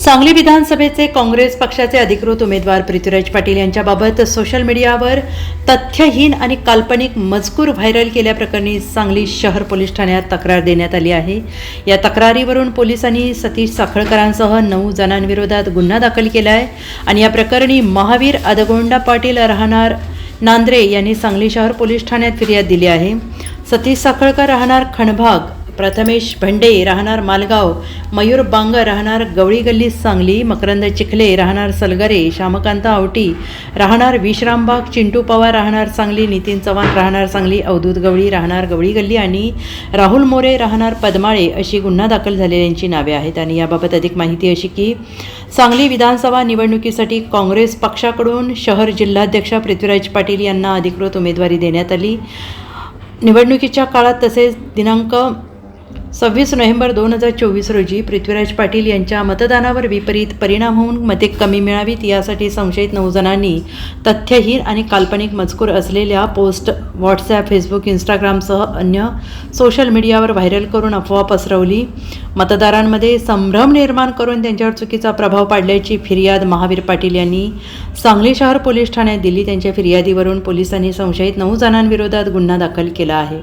सांगली विधानसभेचे काँग्रेस पक्षाचे अधिकृत उमेदवार पृथ्वीराज पाटील यांच्याबाबत सोशल मीडियावर तथ्यहीन आणि काल्पनिक मजकूर व्हायरल केल्याप्रकरणी सांगली शहर पोलीस ठाण्यात तक्रार देण्यात आली आहे. या तक्रारीवरून पोलिसांनी सतीश साखळकरांसह नऊ जणांविरोधात गुन्हा दाखल केला आहे आणि या प्रकरणी महावीर अदगोंडा पाटील राहणार नांद्रे यांनी सांगली शहर पोलीस ठाण्यात फिर्याद दिली आहे. सतीश साखळकर राहणार खणभाग प्रथमेश भंडे राहणार मालगाव. मयूर बांग राहणार गवळी गल्ली सांगली. मकरंद चिखले राहणार सलगरे. श्यामकांत आवटी राहणार विश्रामबाग. चिंटू पवार राहणार सांगली. नितीन चव्हाण राहणार सांगली. अवधूत गवळी राहणार गवळी गल्ली आणि राहुल मोरे राहणार पदमाळे अशी गुन्हा दाखल झालेल्यांची नावे आहेत. आणि याबाबत अधिक माहिती अशी की सांगली विधानसभा निवडणुकीसाठी काँग्रेस पक्षाकडून शहर जिल्हाध्यक्ष पृथ्वीराज पाटील यांना अधिकृत उमेदवारी देण्यात आली. निवडणुकीच्या काळात तसेच दिनांक सव्वीस नोव्हेंबर दोन हजार चोवीस रोजी पृथ्वीराज पाटील यांच्या मतदानावर विपरीत परिणाम होऊन मते कमी मिळावीत यासाठी संशयित नऊ जणांनी तथ्यहीन आणि काल्पनिक मजकूर असलेल्या पोस्ट व्हॉट्सॲप फेसबुक इंस्टाग्रामसह अन्य सोशल मीडियावर व्हायरल करून अफवा पसरवली. मतदारांमध्ये संभ्रम निर्माण करून त्यांच्यावर चुकीचा प्रभाव पाडल्याची फिर्याद महावीर पाटील यांनी सांगली शहर पोलीस ठाण्यात दिली. त्यांच्या फिर्यादीवरून पोलिसांनी संशयित नऊ जणांविरोधात गुन्हा दाखल केला आहे.